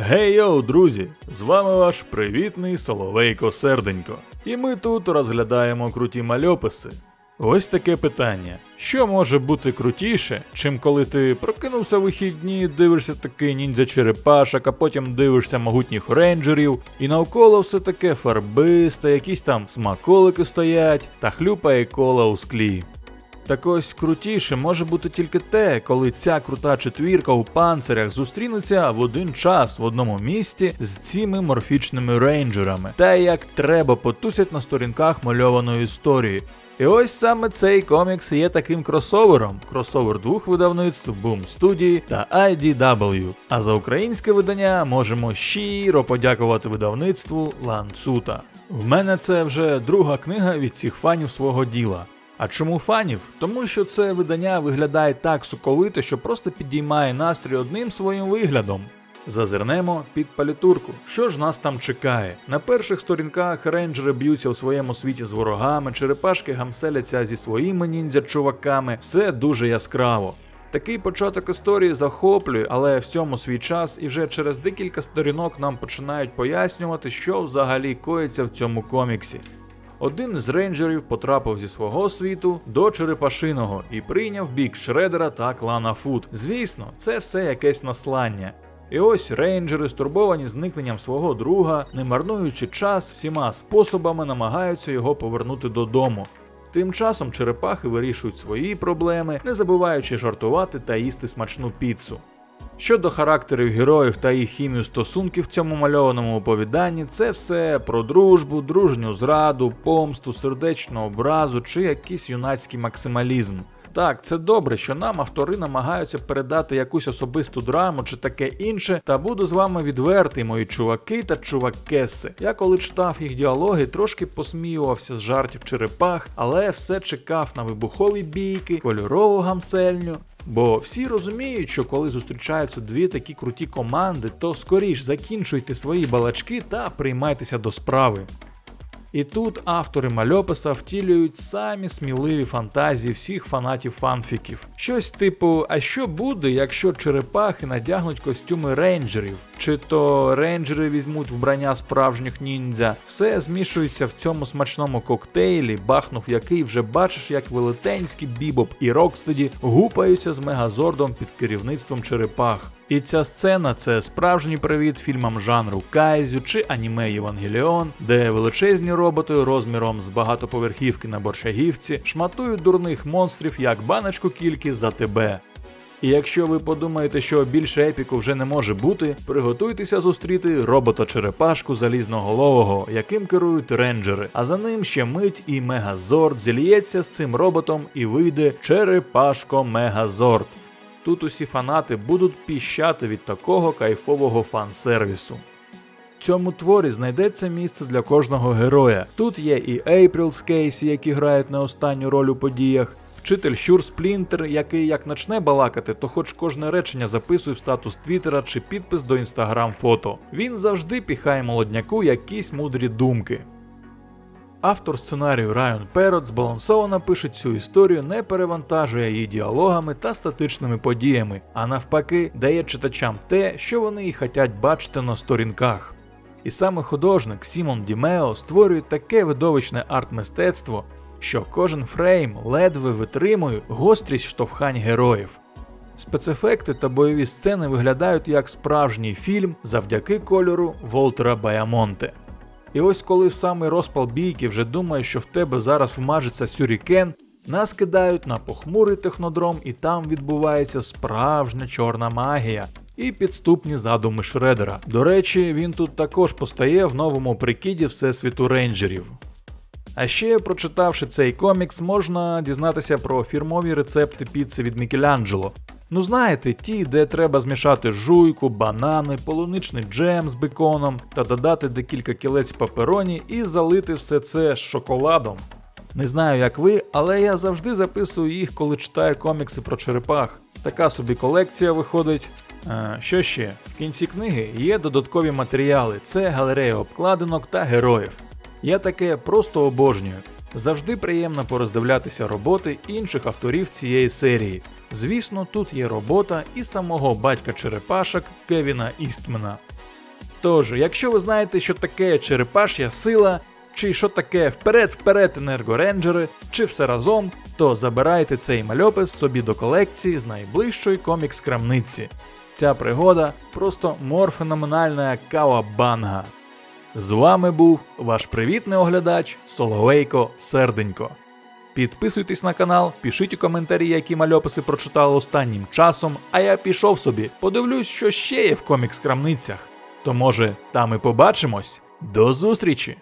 Гей йоу, друзі! З вами ваш привітний Соловейко Серденько. І ми тут розглядаємо круті мальописи. Ось таке питання: що може бути крутіше, чим коли ти прокинувся вихідні, дивишся такий ніндзя черепашок, а потім дивишся могутніх рейнджерів, і навколо все таке фарбисте, якісь там смаколики стоять та хлюпає кола у склі. Так ось крутіше може бути тільки те, коли ця крута четвірка у панцирях зустрінеться в один час в одному місті з цими морфічними рейнджерами, та як треба потусять на сторінках мальованої історії. І ось саме цей комікс є таким кросовером. Кросовер двох видавництв Boom Studio та IDW. А за українське видання можемо щиро подякувати видавництву Ланцута. В мене це вже друга книга від цих фанів свого діла. А чому фанів? Тому що це видання виглядає так соковито, що просто підіймає настрій одним своїм виглядом. Зазирнемо під палітурку. Що ж нас там чекає? На перших сторінках рейнджери б'ються у своєму світі з ворогами, черепашки гамселяться зі своїми ніндзя-чуваками, все дуже яскраво. Такий початок історії захоплює, але в цьому свій час, і вже через декілька сторінок нам починають пояснювати, що взагалі коїться в цьому коміксі. Один з рейнджерів потрапив зі свого світу до Черепашиного і прийняв бік Шредера та клана Фут. Звісно, це все якесь наслання. І ось рейнджери, стурбовані зникненням свого друга, не марнуючи час, всіма способами намагаються його повернути додому. Тим часом черепахи вирішують свої проблеми, не забуваючи жартувати та їсти смачну піцу. Щодо характерів героїв та їх хімію стосунків в цьому мальованому оповіданні, це все про дружбу, дружню зраду, помсту, сердечну образу чи якийсь юнацький максималізм. Так, це добре, що нам автори намагаються передати якусь особисту драму чи таке інше, та буду з вами відвертий, мої чуваки та чувакеси. Я коли читав їх діалоги, трошки посміювався з жартів черепах, але все чекав на вибухові бійки, кольорову гамсельню. Бо всі розуміють, що коли зустрічаються дві такі круті команди, то скоріш закінчуйте свої балачки та приймайтеся до справи. І тут автори мальописа втілюють самі сміливі фантазії всіх фанатів фанфіків. Щось типу, а що буде, якщо черепахи надягнуть костюми рейнджерів? Чи то рейнджери візьмуть вбрання справжніх ніндзя? Все змішується в цьому смачному коктейлі, бахнув який вже бачиш, як велетенські бібоп і Рокстеді гупаються з мегазордом під керівництвом черепах. І ця сцена це справжній привіт фільмам жанру Кайзю чи аніме Євангеліон, де величезні роботи розміром з багатоповерхівки на борщагівці шматують дурних монстрів як баночку кільки за тебе. І якщо ви подумаєте, що більше епіку вже не може бути, приготуйтеся зустріти робота-черепашку залізноголового, яким керують рейнджери, а за ним ще мить і Мегазорд зільється з цим роботом і вийде Черепашко Мегазорд. Тут усі фанати будуть піщати від такого кайфового фан-сервісу. В цьому творі знайдеться місце для кожного героя. Тут є і Ейпріл з Кейсі, які грають не останню роль у подіях, вчитель Щур Сплінтер, який як начне балакати, то хоч кожне речення записує в статус Твіттера чи підпис до інстаграм фото. Він завжди піхає молодняку якісь мудрі думки. Автор сценарію Райан Перот збалансовано пише цю історію, не перевантажує її діалогами та статичними подіями, а навпаки, дає читачам те, що вони і хотять бачити на сторінках. І саме художник Сімон Дімео створює таке видовищне арт-мистецтво, що кожен фрейм ледве витримує гострість штовхань героїв. Спецефекти та бойові сцени виглядають як справжній фільм завдяки кольору Волтера Баямонте. І ось коли в самий розпал бійки вже думаєш, що в тебе зараз вмажеться сюрікен, нас кидають на похмурий технодром, і там відбувається справжня чорна магія і підступні задуми Шредера. До речі, він тут також постає в новому прикиді Всесвіту рейнджерів. А ще, прочитавши цей комікс, можна дізнатися про фірмові рецепти піци від Мікеланджело. Ну знаєте, ті, де треба змішати жуйку, банани, полуничний джем з беконом та додати декілька кілець папероні і залити все це шоколадом. Не знаю, як ви, але я завжди записую їх, коли читаю комікси про черепах. Така собі колекція виходить. А, що ще? В кінці книги є додаткові матеріали: це галерея обкладинок та героїв. Я таке просто обожнюю. Завжди приємно пороздивлятися роботи інших авторів цієї серії. Звісно, тут є робота і самого батька черепашок Кевіна Істмена. Тож, якщо ви знаєте, що таке черепаш'я сила, чи що таке вперед-вперед енергоренджери, чи все разом, то забирайте цей мальопис собі до колекції з найближчої комікс-крамниці. Ця пригода просто морфеноменальна кавабанга. З вами був ваш привітний оглядач Соловейко Серденько. Підписуйтесь на канал, пишіть у коментарі, які мальописи прочитали останнім часом, а я пішов собі, подивлюсь, що ще є в комікс-крамницях. То може там і побачимось. До зустрічі!